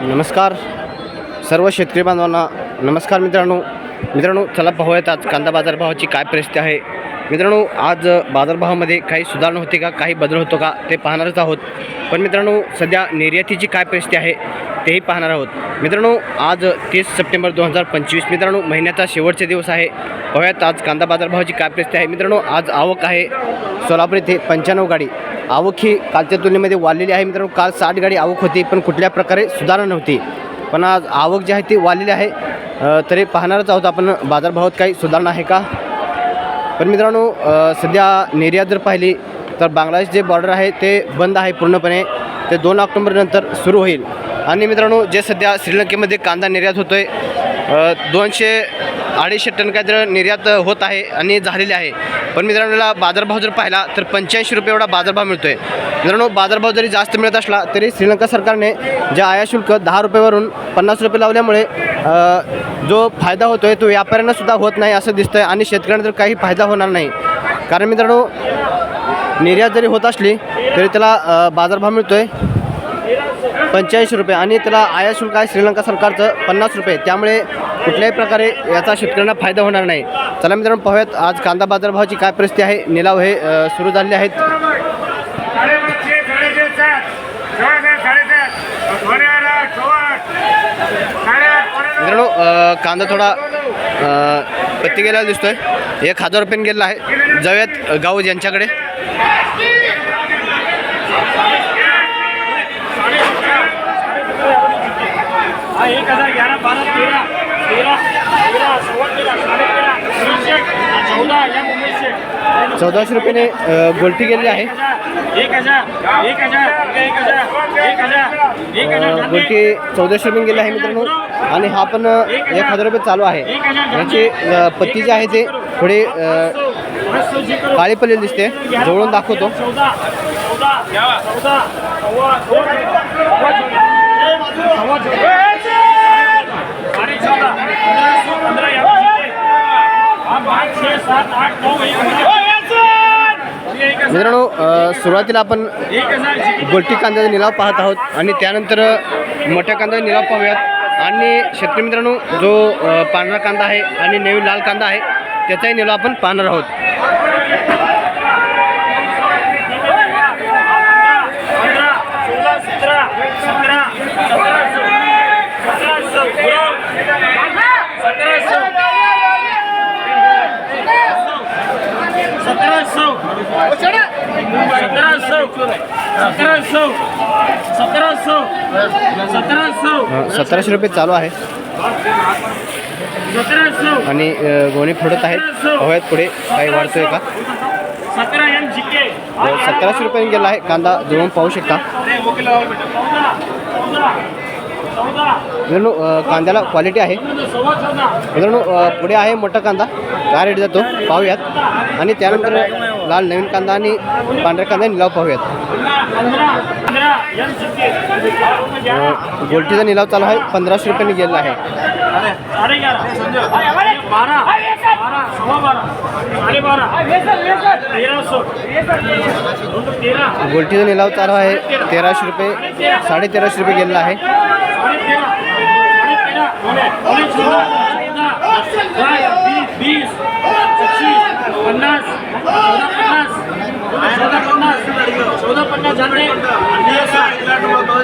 नमस्कार सर्व शेतकरी बांधवांना नमस्कार मित्रांनो. मित्रांनो चला पाहूयात आज कांदा बाजारभावाची काय परिस्थिती आहे. मित्रांनो आज बाजारभावामध्ये काही सुधारणा होते का काही बदल होतो का ते पाहणारच आहोत. पण मित्रांनो सध्या निर्यातीची काय परिस्थिती आहे तेही पाहणार आहोत. मित्रांनो आज तीस सप्टेंबर दोन हजार पंचवीस मित्रांनो महिन्याचा शेवटचा दिवस आहे. पाहूयात आज कांदा बाजारभावाची काय परिस्थिती आहे. मित्रांनो आज आवक आहे सोलापूर येथे पंच्याण्णव गाडी. आवक ही कालच्या तुलनेमध्ये वाढलेली आहे. मित्रांनो काल साठ गाडी आवक होती पण कुठल्या प्रकारे सुधारणा नव्हती. पण आज आवक जी आहे ती वाढलेली आहे. तरी पाहणारच आहोत आपण बाजारभावात काही सुधारणा आहे का? पण मित्रांनो सध्या निर्यात जर पाहिली तर बांगलादेश जे बॉर्डर आहे ते बंद आहे पूर्णपणे. ते दोन ऑक्टोंबरनंतर सुरू होईल. आणि मित्रांनो जे सध्या श्रीलंकेमध्ये कांदा निर्यात होतो आहे दोनशे अडीचशे टन काहीतरी निर्यात होत आहे आणि झालेले आहे. पण मित्रांनो बाजारभाव जर पाहिला तर पंच्याऐंशी रुपये एवढा बाजारभाव मिळतो आहे मित्रांनो बाजारभाव जरी जास्त मिळत असला तरी श्रीलंका सरकारने जे आया शुल्क दहा रुपयेवरून पन्नास रुपये लावल्यामुळे जो फायदा होतो आहे तो व्यापाऱ्यांनासुद्धा होत नाही असं दिसतं आहे आणि शेतकऱ्यांना तर काही फायदा होणार नाही. कारण मित्रांनो निर्यात जरी होत असली तरी त्याला बाजारभाव मिळतो आहे पंच्याऐंशी रुपये आणि त्याला आया शुल्क आहे श्रीलंका सरकारचं पन्नास रुपये. त्यामुळे कुठल्याही प्रकारे याचा शेतकऱ्यांना फायदा होणार नाही. चला मित्रांनो पाहूयात आज कांदा बाजारभावाची काय परिस्थिती आहे. निलाव हे सुरू झालेले आहेत. मित्रांनो कांदा थोडा पत्ती गेलेला दिसतोय. एक हजार रुपयाने गेलेला आहे. जाऊयात गाऊज यांच्याकडे एक हजार ग्यारह बारह तेरह चौदाशे रुपयाने गोलटी गेलेली आहे गोलटी चौदाशे रुपये गेली आहे मित्रांनो आणि हा पण एक हजार रुपये चालू आहे याची पत्ती जे आहे ते थोडे काळे काळी पडलेली दिसते जवळून दाखवतो मित्रांनो सुरुवातीला आपण एक गोलटी कांद्याचा निलाव पाहत आहोत आणि त्यानंतर मोठ्या कांद्याचा निलाव पाहूयात. आणि शेतकरी मित्रांनो जो पांढरा कांदा आहे आणि नेवी लाल कांदा आहे त्याचाही निलाव आपण पाहणार आहोत पंधरा सोळा सतरा सतरा सतराशे सतराशे सतराशे. सतराशे. रुपये चालू आहे. आणि गोणी फोडत आहेत. पाहूयात पुढे काही वाढतोय का? सतरा सतराशे रुपयाने गेला आहे. कांदा जवळून पाहू शकता. मित्रांनो कांद्याला क्वालिटी आहे. मित्रांनो पुढे आहे मोठा कांदा. काय रेट जातो पाहूयात आणि त्यानंतर लाल नवीन कांदा आणि पांढऱ्या कांदा निलाव पाहूयात गोलटीचा निलाव चालू आहे पंधराशे रुपयांनी गेलेला आहे गोलटीचा निलाव चालू आहे तेराशे रुपये साडे तेराशे रुपये गेलेला आहे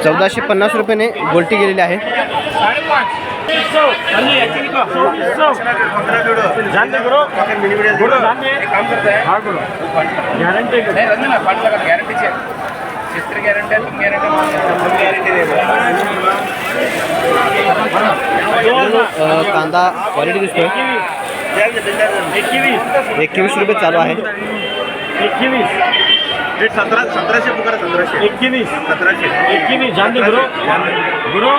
चौदाशे पन्नास रुपयाने गोलटी गेलेली आहे. कांदा क्वालिटी दिसतोय. एकवीस रुपये चालू आहे. एकवीस. सतरा सतराशे पुकार सतराशे. एकवीस सतराशे. एकवीस जान दे गुरु गुरु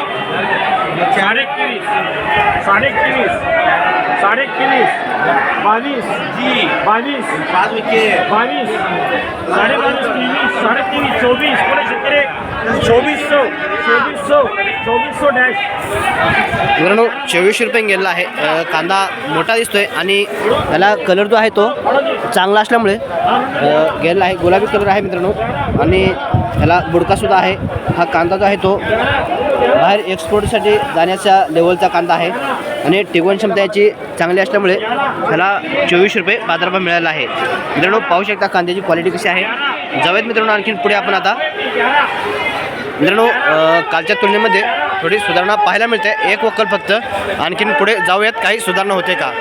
साढ़े एकवीस साढ़े एकवीस साढ़े एकवीस बावीस जी बावीस पाच विके बावीस साढ़े बावीस तेईस साढ़े तेईस चौबीस पूरे शेतकरी चौबीस सौ चौबीस सौ चौबीस सौ डॅश मित्रांनो चोवीसशे रुपये गेलेला आहे. अ, कांदा मोठा दिसतोय आणि त्याला कलर जो आहे तो चांगला असल्यामुळे अ, गेलेला आहे. गुलाबी कलर आहे मित्रांनो. आणि त्याला बुडकासुद्धा आहे. हा कांदा जो आहे तो बाहेर एक्सपोर्टसाठी जाण्याच्या लेवलचा कांदा आहे. आणि टिकवण क्षमता याची चांगली असल्यामुळे ह्याला चोवीस रुपये बाजारभाव मिळाला आहे. मित्रांनो पाहू शकता कांद्याची क्वालिटी कशी आहे. जाऊयात मित्रांनो आणखीन पुढे आपण आता मित्रांनो कालच्या तुलनेमध्ये थोडी सुधारणा पाहायला मिळते. एक वक्कल फक्त. आणखीन पुढे जाऊयात काही सुधारणा होते का?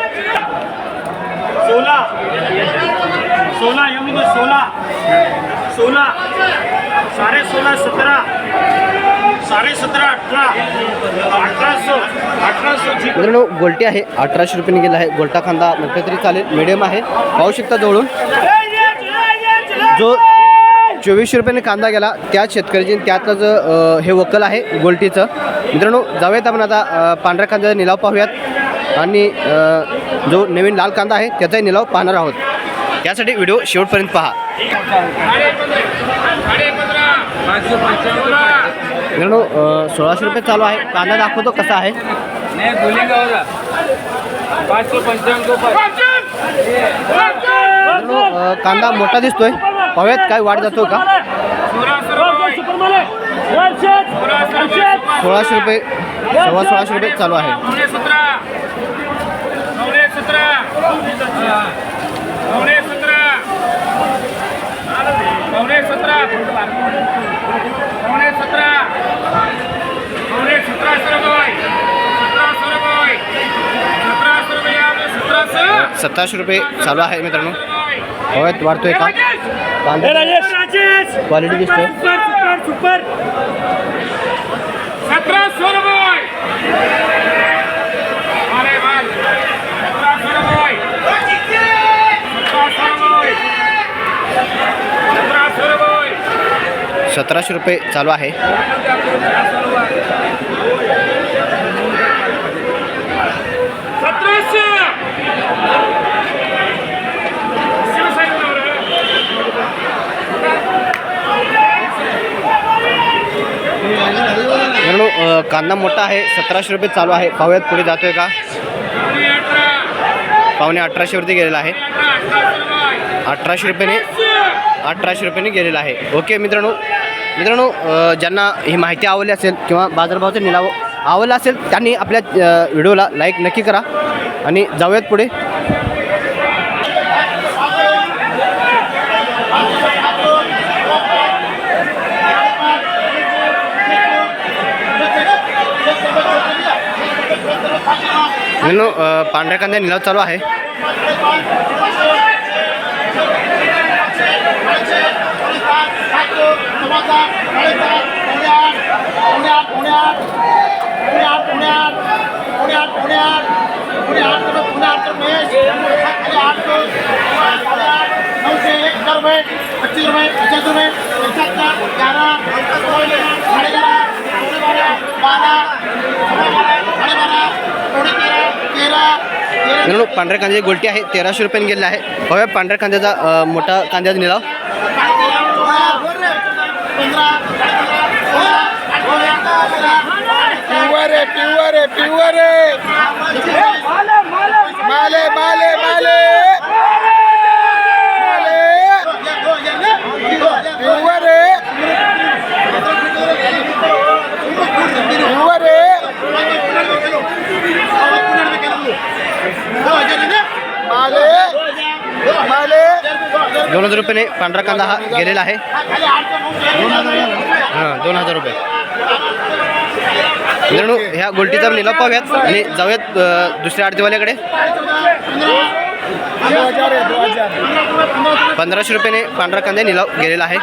सोला. सोला सोला. सोला. साडे सोळा सतरा. साडे सतरा अठरा अठराशे अठराशे जी मित्रांनो गोल्टी आहे. अठराशे रुपयाने गेला आहे. गोल्टा कांदा म्हटलं तरी चालेल. मिडियम आहे. पाहू शकता जवळून. जो चोवीसशे रुपयाने कांदा गेला त्याच शेतकऱ्याची त्यातच अ, हे वक्कल आहे गोल्टीचं. मित्रांनो जाऊयात आपण आता पांढऱ्या कांद्याचा निलाव पाहूयात. आणि जो नवीन लाल कांदा आहे त्याचाही निलाव पाहणार आहोत. त्यासाठी व्हिडिओ शेवटपर्यंत पहा. मित्रांनो सोळाशे रुपये चालू आहे. कांदा दाखवतो कसा आहे. कांदा मोठा दिसतोय. पाहूयात काय वाढ जातो का. सोळाशे रुपये सव्वा सोळाशे रुपये चालू आहे. नवणे सतरा नवणे सतरा नवणे सतरा नवणे सतरा नवणे सतरा नवणे सतरा सर रुपये सतरा सर रुपये सतरा सर रुपये आपले सतरा सर सत्ताशे रुपये चालू आहे मित्रांनो. पाहूयात वाढतोय का? क्वालिटी रुपये. सतराशे रुपये. चालू आहे सतराशे मित्रांनो अ, कांदा मोठा आहे सतराशे रुपये चालू आहे. पाहूयात पुढे जातोय का? पावणे अठराशेवरती गेलेला आहे. अठराशे रुपयाने अठराशे रुपयाने गेलेला आहे. ओके मित्रांनो. मित्रांनो ज्यांना ही माहिती आवडली असेल किंवा बाजारभावाचा निलाव आवडला असेल त्यांनी आपल्या व्हिडिओला लाईक नक्की करा. आणि जाऊयात पुढे. मित्रांनो पांढऱ्या कांद्या निलाव चालू आहे पच्चीस रुपये पचास रुपये पंच्याहत्तर ग्यारह साढ़े ग्यारह पौने बारह बारह सवा बारह साढ़े बारह पौने तेरह तेरह तेरह मित्रांनो पांढऱ्या कांद्याची गोलटी आहे तेराशे रुपयाने गेलेला आहे. पाहूया पांढऱ्या कांद्याचा मोठा कांद्याचा निलाव. प्युअर आहे प्युअर आहे माले माले माले प्युअर आहे प्युअर आहे माले माले दोन हजार रुपयाने पांढरा कांदा हा गेलेला आहे. हां दोन हजार रुपये. मित्रांनो ह्या गोल्टीचा निलाव पाहूयात आणि जाऊयात दुसऱ्या आडतीवाल्याकडे. पंधराशे रुपयाने पांढरा कांदा निलाव गेलेला आहे.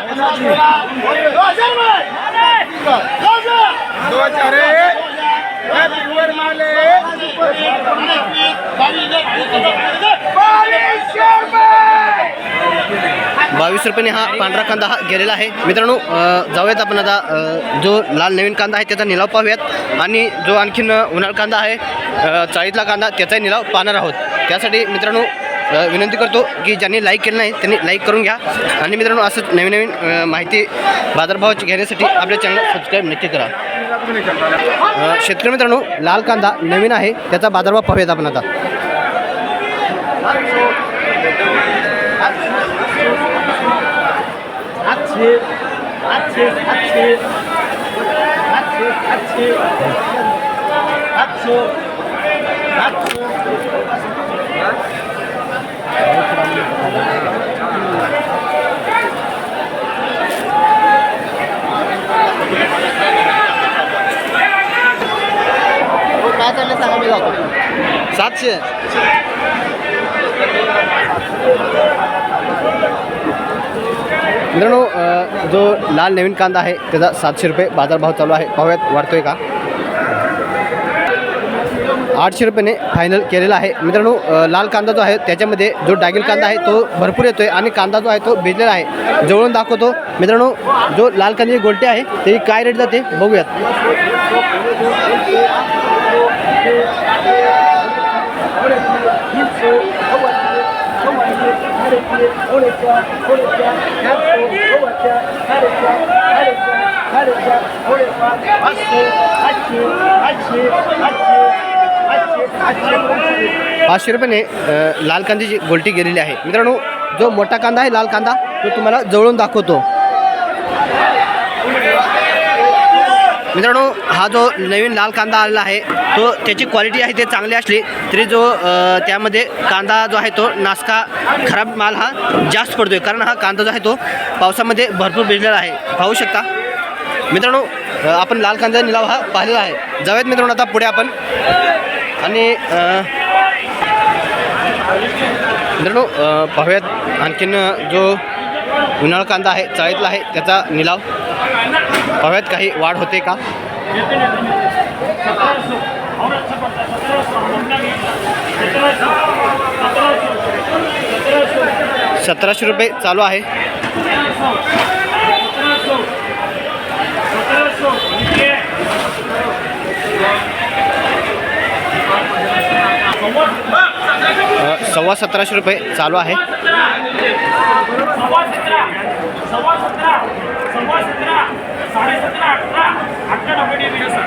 बावीस रुपयाने हा पांढरा कांदा हा गेलेला आहे. मित्रांनो जाऊयात आपण आता जो लाल नवीन कांदा आहे त्याचा निलाव पाहूयात. आणि जो आणखीन उन्हाळ कांदा आहे चाळीतला कांदा त्याचाही निलाव पाहणार आहोत. त्यासाठी मित्रांनो विनंती करतो की ज्यांनी लाईक केलं नाही त्यांनी लाईक करून घ्या. आणि मित्रांनो असंच नवीन नवीन माहिती बाजारभावाची घेण्यासाठी आपल्या चॅनल सबस्क्राईब नक्की करा. शेतकरी मित्रांनो लाल कांदा नवीन आहे त्याचा बाजारभाव पाहूयात आपण आता. খাচ্ছে খাচ্ছে খাচ্ছে খাচ্ছে খাচ্ছে খাচ্ছ খাচ্ছ সাতশো मित्रांनो जो लाल नवीन कांदा आहे त्याचा सातशे रुपये बाजारभाव चालू आहे. पाहूयात वाढतोय का? आठशे रुपयाने फायनल केलेला आहे. मित्रांनो लाल कांदा जो आहे त्याच्यामध्ये जो डागिल कांदा आहे तो भरपूर येतो आहे आणि कांदा जो आहे तो भिजलेला आहे. जवळून दाखवतो. मित्रांनो जो लाल कांद्याची गोलटी आहे त्याची काय रेट जाते बघूयात. पाचशे रुपयाने लाल कांद्याची गोलटी गेलेली आहे. मित्रांनो जो मोठा कांदा आहे लाल कांदा तो तुम्हाला जवळून दाखवतो. मित्रांनो हा जो नवीन लाल कांदा आलेला आहे तो त्याची क्वालिटी आहे ते चांगली असली तरी जो त्यामध्ये कांदा जो आहे तो नासका खराब माल हा जास्त पडतोय. कारण हा कांदा जो आहे तो पावसामध्ये भरपूर भिजलेला आहे. पाहू शकता. मित्रांनो आपण लाल कांदा निलाव हा पाहिलेला आहे. जाऊयात मित्रांनो आता पुढे आपण. आणि मित्रांनो पाहूयात आणखीन जो उन्हाळा कांदा आहे चाळीतला आहे त्याचा निलाव. हव्यात काही वाढ होते का? सतराशे रुपये चालू आहे अ, सव्वा सतराशे रुपये चालू आहे.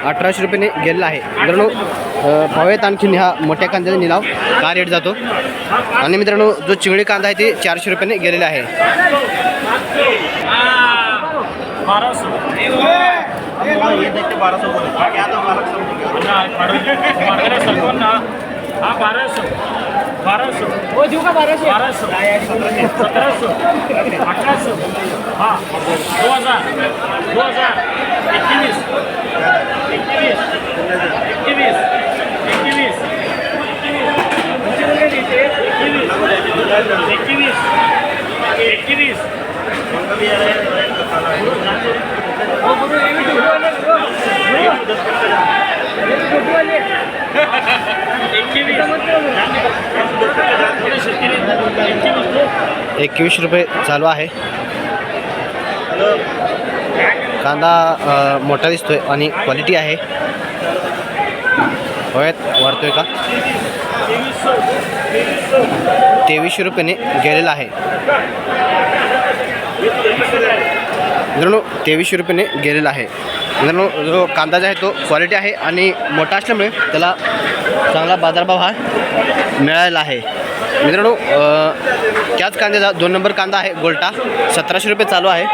अठराशे रुपयाने गेलेला आहे. मित्रांनो अ, पाहूयात आणखीन हा मोठ्या कांद्याचा निलाव का रेट जातो? आणि मित्रांनो जो चिंगळी कांदा आहे ते चारशे रुपयाने गेलेला आहे. बाराशे. हा बाराशे. बाराशे. हो देऊ का बाराशे? बाराशे. सतराशे. अठराशे. हा. दोन हजार. दो हजार. एकवीस. एकवीस. एकवीस. एकवीस. एकवीस. एकवीस. हो, एकवीस एकवीस रुपये चालू आहे. कांदा मोठा दिसतोय आणि क्वालिटी आहे. पाहूयात वाढतोय का? तेवीसशे रुपयाने गेलेला आहे. मित्रांनो तेवीसशे रुपयाने गेलेला आहे. मित्रांनो जो कांदा जो आहे तो क्वालिटी आहे आणि मोठा असल्यामुळे त्याला चांगला बाजारभाव हा मिळालेला आहे. मित्रांनो त्याच कांद्याचा दोन नंबर कांदा आहे गोल्टा. सतराशे रुपये चालू आहे.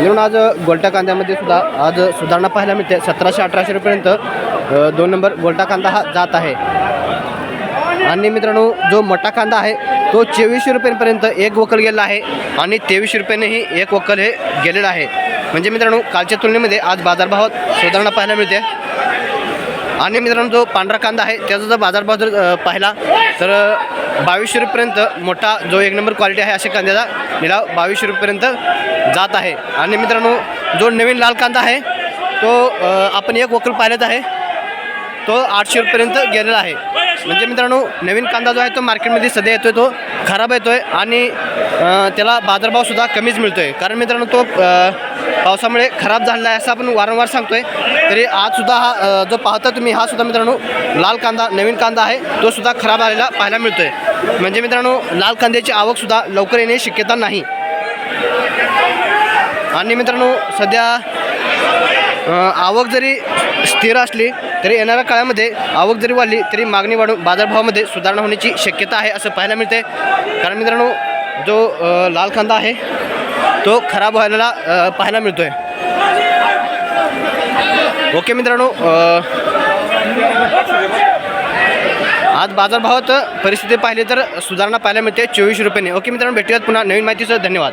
मित्रांनो आज गोल्टा कांद्यामध्ये सुद्धा आज सुधारणा पाहायला मिळते. सतराशे अठराशे रुपयेपर्यंत दोन नंबर गोल्टा कांदा हा जात आहे. आणि मित्रांनो जो मोठा कांदा आहे तो चोवीसशे रुपयांपर्यंत एक वकल गेला आहे आणि तेवीसशे रुपयानेही एक वकल हे गेलेलं आहे. म्हणजे मित्रांनो कालच्या तुलनेमध्ये आज बाजारभावात सुधारणा पाहायला मिळते. आणि मित्रांनो जो पांढरा कांदा आहे त्याचा जर बाजारभाव जर पाहिला तर बावीसशे रुपयेपर्यंत मोठा जो एक नंबर क्वालिटी आहे अशा कांद्याचा निलाव बावीसशे रुपयेपर्यंत जात आहे. आणि मित्रांनो जो नवीन लाल कांदा आहे तो आपण एक वकल पाहिलेत आहे तो आठशे रुपयेपर्यंत गेलेला आहे. म्हणजे मित्रांनो नवीन कांदा जो आहे तो मार्केटमध्ये सध्या येतो आहे तो खराब येतो आहे आणि त्याला बाजारभावसुद्धा कमीच मिळतो आहे कारण मित्रांनो तो पावसामुळे खराब झालेला आहे असं आपण वारंवार सांगतो आहे तरी आजसुद्धा हा जो पाहता तुम्ही हा सुद्धा मित्रांनो लाल कांदा नवीन कांदा आहे तो सुद्धा खराब आलेला पाहायला मिळतो आहे म्हणजे मित्रांनो लाल कांद्याची आवकसुद्धा लवकर येणे शक्यता नाही. आणि मित्रांनो सध्या आवक जरी स्थिर असली तरी येणाऱ्या काळामध्ये आवक जरी वाढली तरी मागणी वाढून बाजारभावामध्ये सुधारणा होण्याची शक्यता आहे असं पाहायला मिळते कारण मित्रांनो जो लाल कांदा आहे तो खराब व्हायला पाहायला मिळतो आहे ओके मित्रांनो आज बाजारभावात परिस्थिती पाहिली तर सुधारणा पाहायला मिळते चोवीस रुपयाने. ओके मित्रांनो भेटूयात पुन्हा. नवीन माहितीसह धन्यवाद.